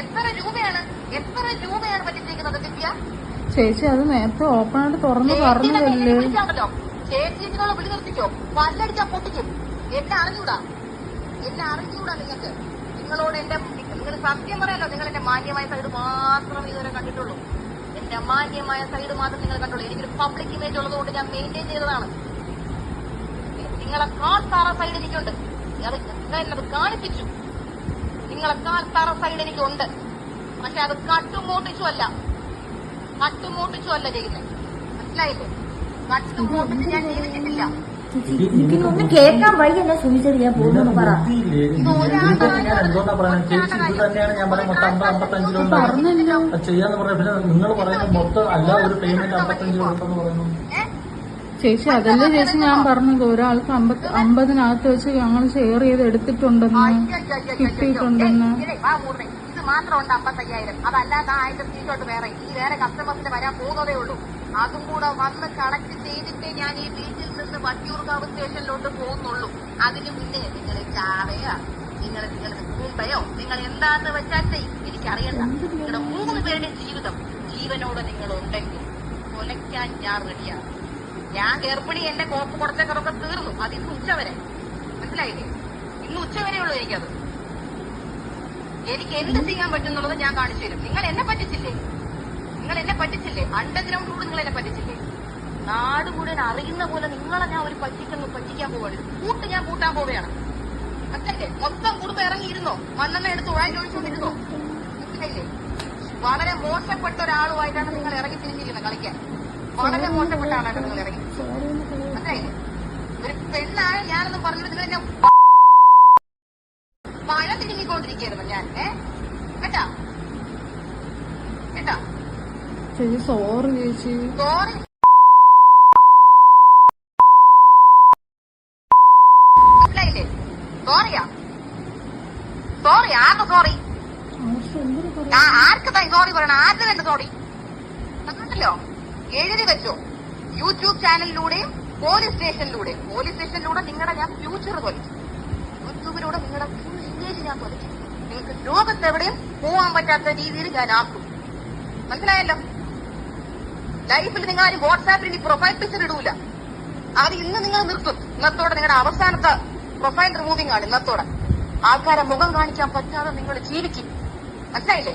എത്ര രൂപയാണ്? എത്ര രൂപയാണ് പറ്റിച്ചിരിക്കുന്നത് ദിവ്യ? ചേച്ചി അത് നേരത്തെ ഓപ്പൺ ആയിട്ട് തുറന്ന് പറഞ്ഞതല്ലേ? വിളിച്ചാണല്ലോ ചേച്ചി ഇതിനുള്ള വിളി നിർത്തിക്കോ. പല്ലടിച്ചാ പൊട്ടിക്കും. എന്നെ അറിഞ്ഞൂടാ? എന്നെ അറിഞ്ഞൂടാ നിങ്ങൾക്ക്? നിങ്ങളോട് എന്റെ നിങ്ങൾ സത്യം പറയാലോ നിങ്ങൾ എന്റെ മാന്യമായ സൈഡ് മാത്രം ഇതുവരെ കണ്ടിട്ടുള്ളൂ. എന്റെ മാന്യമായ സൈഡ് മാത്രം നിങ്ങൾ കണ്ടുള്ളൂ എനിക്കൊരു പബ്ലിക് ഇമേജ് ഉള്ളതുകൊണ്ട് ഞാൻ മെയിന്റെയിൻ ചെയ്തതാണ്. നിങ്ങളെ സൈഡ് എനിക്കുണ്ട് അത് കാണിപ്പിച്ചു. നിങ്ങളെ കാൽ താറ സൈഡ് എനിക്കുണ്ട്. പക്ഷെ അത് കട്ടുമോട്ടിച്ചു അല്ല കട്ടുമോട്ടിച്ചു അല്ല ചെയ്യുന്നത് മനസ്സിലായില്ലേ? കട്ടുമോട്ടിച്ച് ഞാൻ ജീവിച്ചിട്ടില്ല. കേൾക്കാൻ വയ്യ ഞാൻ ശ്രമിച്ചത് ഞാൻ പോകുന്നു പറ. പറഞ്ഞല്ലോ. ചെയ്യാന്ന് പറഞ്ഞ പിന്നെ നിങ്ങൾ പറയുന്നത് മൊത്തം അല്ല ഒരു പേയ്മെന്റ് അമ്പത്തഞ്ചിലുണ്ടെന്ന് പറയുന്നു. ഏ? ചേച്ചി അതല്ലേ ചേച്ചി ഞാൻ പറഞ്ഞത് ഒരാൾക്ക് അമ്പത് അമ്പതിനകത്ത് വെച്ച് ഞങ്ങൾ ഷെയർ ചെയ്ത് എടുത്തിട്ടുണ്ടെന്ന്. കിട്ടിയിട്ടുണ്ടെന്ന് ഇതേ, മാത്രമുണ്ട് അമ്പത്തയ്യായിരം അതല്ലാതെ ആ ആയിരത്തി വേറെ ഈ വേറെ കസ്റ്റമേഴ്സിന് വരാൻ പോകുന്നതേ ഉള്ളൂ അതും കൂടെ വന്ന് കളക്ട് ചെയ്തിട്ടേ ഞാൻ ഈ വീട്ടിൽ നിന്ന് വട്ടിയൂർക്കാവ് സ്റ്റേഷനിലോട്ട് പോകുന്നുള്ളൂ അതിന് മുന്നേ നിങ്ങൾ ചാവയോ നിങ്ങൾ നിങ്ങളുടെ മുമ്പയോ നിങ്ങൾ എന്താന്ന് വെച്ചാൽ. എനിക്കറിയണ്ട നിങ്ങളുടെ മൂന്ന് പേരുടെ ജീവിതം ജീവനോട് നിങ്ങൾ ഉണ്ടെങ്കിൽ കൊലയ്ക്കാൻ ഞാൻ റെഡിയാണ് ഞാൻ ഗർഭിണി എന്റെ കോപ്പ് കുറച്ചൊക്കെ തീർന്നു. അത് ഇന്ന് ഉച്ചവരെ. മനസ്സിലായില്ലേ? ഇന്ന് ഉച്ചവരെ ഉള്ളൂ എനിക്കത്. എനിക്ക് എന്ത് ചെയ്യാൻ പറ്റുന്നുള്ളത് ഞാൻ കാണിച്ചു തരും. നിങ്ങൾ എന്നെ പറ്റിച്ചില്ലേ? നിങ്ങൾ എന്നെ പറ്റിച്ചില്ലേ? അണ്ടർഗ്രൗണ്ട് കൂടെ നിങ്ങൾ എന്നെ പറ്റിച്ചില്ലേ? നാട് മുഴുവൻ അറിയുന്ന പോലെ നിങ്ങളെ ഞാൻ ഒരു പറ്റിക്കുന്നു പറ്റിക്കാൻ പോവാണ്. കൂട്ട് ഞാൻ കൂട്ടാൻ പോവുകയാണ്. അച്ഛന്റെ മൊത്തം കുടുംബം ഇറങ്ങിയിരുന്നോ? മണ്ണെണ്ണ എടുത്ത് ഉഴാൻ ചോദിച്ചുകൊണ്ടിരുന്നോ മനസ്സിലായില്ലേ? വളരെ മോശപ്പെട്ട ഒരാളുമായിട്ടാണ് നിങ്ങൾ ഇറങ്ങി തിരിച്ചിരിക്കുന്നത് കളിക്കാൻ. വളരെ മോശപ്പെട്ട ആളാണ് നിങ്ങൾ ഇറങ്ങി മനസ്സിലായില്ലേ? ഒരു പെണ്ണാണ് ഞാനെന്ന് പറഞ്ഞിട്ട് നിങ്ങൾ എന്നെ മഴ തിരുങ്ങിക്കൊണ്ടിരിക്കുകയായിരുന്നു ഞാൻ കേട്ടാ? കേട്ടാ? ചേച്ചി സോറി ചേച്ചി. സോറി മനസ്സിലായില്ലേ? സോറിയാ സോറി ആർക്ക് സോറി ആർക്ക് സോറി പറയണം? ആർക്ക് വേണ്ട സോറി കണ്ടല്ലോ എഴുതി വെച്ചോ യൂട്യൂബ് ചാനലിലൂടെയും പോലീസ് സ്റ്റേഷനിലൂടെയും പോലീസ് സ്റ്റേഷനിലൂടെ നിങ്ങളുടെ ഞാൻ ഫ്യൂച്ചർ തൊലിച്ചു യൂട്യൂബിലൂടെ നിങ്ങളുടെ ഫുൾ ഇമേജ് ഞാൻ തൊലിച്ചു നിങ്ങൾക്ക് ലോകത്തെവിടെയും പോവാൻ പറ്റാത്ത രീതിയിൽ ഞാൻ ആക്കും. മനസ്സിലായല്ലോ? ലൈഫിൽ നിങ്ങൾ ആരും വാട്സാപ്പിൽ ഇനി പ്രൊഫൈൽ പിക്ചർ ഇടൂല. അത് ഇന്ന് നിങ്ങൾ നിർത്തും. ഇന്നത്തോടെ നിങ്ങളുടെ അവസാനത്തെ പ്രൊഫൈൽ റിമൂവിംഗ് ആണ് ഇന്നത്തോടെ. ആൾക്കാരെ മുഖം കാണിക്കാൻ പറ്റാതെ നിങ്ങൾ ജീവിക്കും. മനസ്സിലായില്ലേ?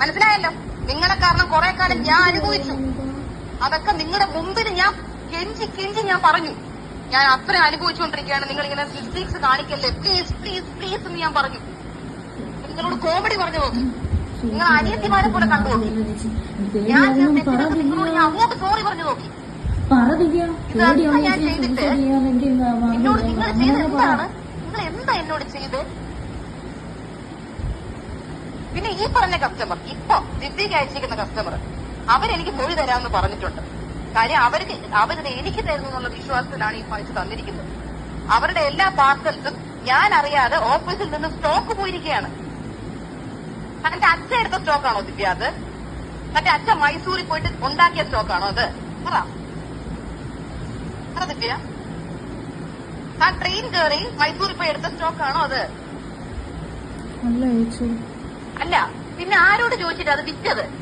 മനസ്സിലായല്ലോ? നിങ്ങളെ കാരണം കുറെ കാലം ഞാൻ അനുഭവിച്ചു. അതൊക്കെ നിങ്ങളുടെ മുമ്പിൽ ഞാൻ കെഞ്ചി കെഞ്ചി ഞാൻ പറഞ്ഞു. ഞാൻ അത്ര അനുഭവിച്ചുകൊണ്ടിരിക്കുകയാണ്. നിങ്ങൾ ഇങ്ങനെ ഫിസിക്സ് കാണിക്കല്ലേ? പ്ലീസ് പ്ലീസ് പ്ലീസ് എന്ന് ഞാൻ പറഞ്ഞു. നിങ്ങളോട് കോമഡി പറഞ്ഞു നോക്കി നിങ്ങൾ അനിയത്തിമാരെ പോലെ കണ്ടു നോക്കി ഞാൻ നിങ്ങളോട് അങ്ങോട്ട് സോറി പറഞ്ഞു നോക്കി പറ ദിവ്യ ഇതൊക്കെ ഞാൻ ചെയ്തിട്ട്. എന്നോട് നിങ്ങൾ ചെയ്ത് എന്താണ്? നിങ്ങൾ എന്താ എന്നോട് ചെയ്ത്? പിന്നെ ഈ പറഞ്ഞ കസ്റ്റമർ ഇപ്പൊ ദിവ്യക്ക് അയച്ചിരിക്കുന്ന കസ്റ്റമർ അവരെനിക്ക് മൊഴി തരാമെന്ന് പറഞ്ഞിട്ടുണ്ട്. കാര്യം അവർക്ക് അവർ എനിക്ക് തരുന്നു എന്നുള്ള വിശ്വാസത്തിലാണ് ഈ പൈസ തന്നിരിക്കുന്നത്. അവരുടെ എല്ലാ പാർസൽസും ഞാൻ അറിയാതെ ഓഫീസിൽ നിന്ന് സ്റ്റോക്ക് പോയിരിക്കുകയാണ്. തന്റെ അച്ഛൻ എടുത്ത സ്റ്റോക്കാണോ ദിവ്യ അത്? തന്റെ അച്ഛൻ മൈസൂരിൽ പോയിട്ട് ഉണ്ടാക്കിയ സ്റ്റോക്കാണോ അത്? പറ. ദിവ്യ. താൻ ട്രെയിൻ കയറി മൈസൂരിൽ പോയി എടുത്ത സ്റ്റോക്കാണോ അത്? അല്ല പിന്നെ ആരോട് ചോദിച്ചിട്ട് അത് വിറ്റത്?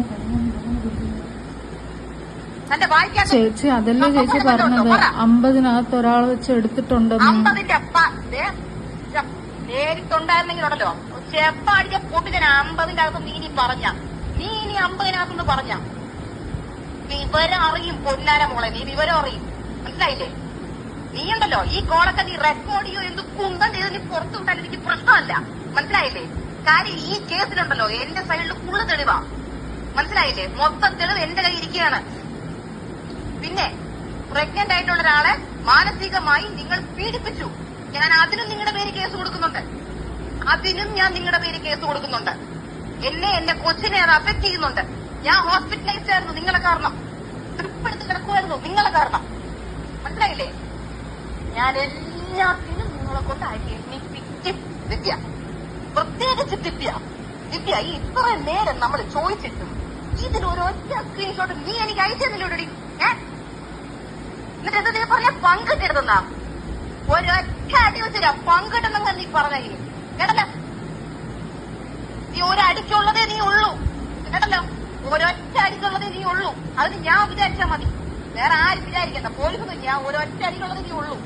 ചേച്ചി അതല്ലേ ചേച്ചി പറഞ്ഞത്? അമ്പതിനകത്ത് ഒരാൾ വെച്ച് എടുത്തിട്ടുണ്ടെന്ന്. അമ്പതിന്റെ അപ്പ ദേ, ച- നേരിട്ടുണ്ടായിരുന്നെങ്കിലുണ്ടല്ലോ. ചെപ്പ അടിച്ച പൊട്ടിന് അമ്പതിന്റെ അകത്ത് നീ ഇനി പറഞ്ഞ. നീ ഇനി അമ്പതിനകത്തുനിന്ന് പറഞ്ഞ. വിവരം അറിയും പൊന്നാര മോളെ നീ വിവരം അറിയും. മനസ്സിലായില്ലേ? നീ ഉണ്ടല്ലോ ഈ കോളൊക്കെ നീ റെക്കോർഡ് ചെയ്യോ എന്ത് കുന്തം ചെയ്ത് നീ പുറത്തു വിട്ടാൽ എനിക്ക് പ്രശ്നമല്ല. മനസ്സിലായില്ലേ? കാര്യം ഈ കേസിലുണ്ടല്ലോ എന്റെ സൈഡിൽ ഫുള്ള് തെളിവാ. മനസ്സിലായില്ലേ? മൊത്തം തെളിവ് എന്റെ കയ്യിൽ ഇരിക്കുകയാണ്. പിന്നെ പ്രഗ്നന്റ് ആയിട്ടുള്ള ഒരാളെ മാനസികമായി നിങ്ങൾ പീഡിപ്പിച്ചു. ഞാൻ അതിനും നിങ്ങളുടെ പേര് കേസ് കൊടുക്കുന്നുണ്ട്. അതിനും ഞാൻ നിങ്ങളുടെ പേര് കേസ് കൊടുക്കുന്നുണ്ട്. എന്നെ എന്റെ കൊച്ചിനെ അത് അഫക്ട് ചെയ്യുന്നുണ്ട്. ഞാൻ ഹോസ്പിറ്റലൈസ്ഡ് ആയിരുന്നു നിങ്ങളെ കാരണം. സ്റ്റെപ്പെടുത്ത് കിടക്കുമായിരുന്നു നിങ്ങളെ കാരണം. മനസ്സിലായില്ലേ? ഞാൻ എല്ലാത്തിനും നിങ്ങളെ കൊണ്ട് അരിയിപ്പിച്ച് ദിവ്യ. പ്രത്യേകിച്ച് ദിവ്യ. ദിവ്യ ഈ ഇത്ര നേരം നമ്മൾ ചോദിച്ചിട്ടും ഇതിലൊരൊറ്റ സ്ക്രീൻഷോട്ട് നീ എനിക്ക് അയച്ചു തന്നില്ലോടി ഏ എന്നിട്ട് എന്താ നീ പറഞ്ഞ പങ്കിട്ടിടുന്ന ഒരൊറ്റ അടി വെച്ചില്ല പങ്കിട്ടുന്ന നീ പറഞ്ഞു കേട്ടല്ലോ? നീ ഒരടിക്കുള്ളതേ നീ ഉള്ളൂ. കേട്ടല്ലോ? ഒരൊറ്റ അടിക്കുള്ളതേ നീ ഉള്ളൂ. അതിന് ഞാൻ വിചാരിച്ചാ മതി. വേറെ ആരും വിചാരിക്കണ്ട. പോലീസൊന്നും ഞാൻ ഒരൊറ്റ അടിക്കുള്ളതേ നീ ഉള്ളൂ.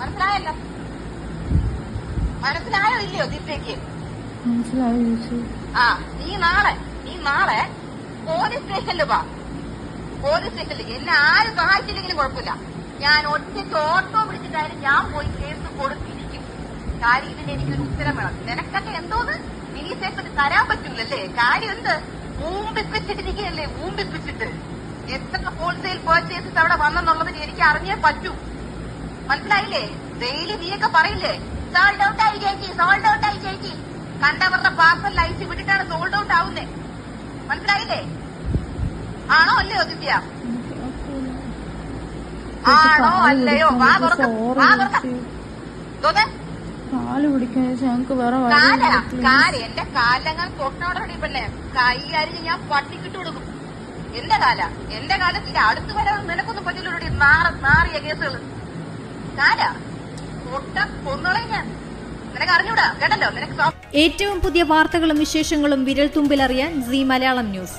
മനസ്സിലായല്ലോ? മനസ്സിലായോ ഇല്ലയോ ദിവ്യക്ക് മനസ്സിലായി ആ നീ നാളെ നീ നാളെ പോലീസ് സ്റ്റേഷനിൽ വാ. പോലീസ് എന്നെ ആരും സഹായിച്ചില്ലെങ്കിലും കുഴപ്പമില്ല. ഞാൻ ഒറ്റയ്ക്ക് ഓട്ടോ പിടിച്ചിട്ടായാലും ഞാൻ പോയി കേസ് കൊടുത്തിരിക്കും കാര്യം ഇതിന് എനിക്കൊരു ഉത്തരം വേണം. നിനക്കൊക്കെ എന്തോന്ന്? ഇനി സ്റ്റേഷനിൽ തരാൻ പറ്റൂലല്ലേ? കാര്യം എന്ത്? ഊമ്പിപ്പിച്ചിട്ടിരിക്കുകയല്ലേ ഊമ്പിപ്പിച്ചിട്ട്. എത്ര ഹോൾസെയിൽ പർച്ചേസസ് അവിടെ വന്നെന്നുള്ളതിന് എനിക്ക് അറിഞ്ഞേ പറ്റൂ. മനസ്സിലായില്ലേ? ഡെയിലി നീയൊക്കെ പറയില്ലേ? സോൾഡ് ഔട്ട് ആയി ചേച്ചി സോൾഡ് ഔട്ട് ആയി ചേച്ചി. കണ്ടവരുടെ പാർസൽ അയച്ചു വിട്ടിട്ടാണ് സോൾഡ് ഔട്ട് ആവുന്നേ. മനസ്സിലായില്ലേ? ആണോ അല്ലയോ ദിവ്യ. ആണോ അല്ലയോ? വാ തുറക്ക സോറി വാ തുറക്ക. തോന്നേ. കാൽ പിടിക്കാൻ ഞങ്ങക്ക് വേറെ കാല കാൽ. എന്റെ കാലങ്ങൾ തൊട്ടോടെ പെണ്ണെ. കൈ അരിഞ്ഞ് ഞാൻ പട്ടിക്കിട്ട് കൊടുക്കും. എന്റെ കാല. എന്റെ കാലത്തിൽ അടുത്ത് വരാൻ നിനക്കൊന്നും പറ്റില്ലൂടി നാറ നാറിയ കേസുകൾ കാല. തൊട്ട കൊന്നളെ ഞാൻ. നിനക്ക് അറിഞ്ഞൂടാ? കേട്ടല്ലോ? നിനക്ക് ഏറ്റവും പുതിയ വാർത്തകളും വിശേഷങ്ങളും വിരൽ തുമ്പിലറിയാൻ സി മലയാളം ന്യൂസ്.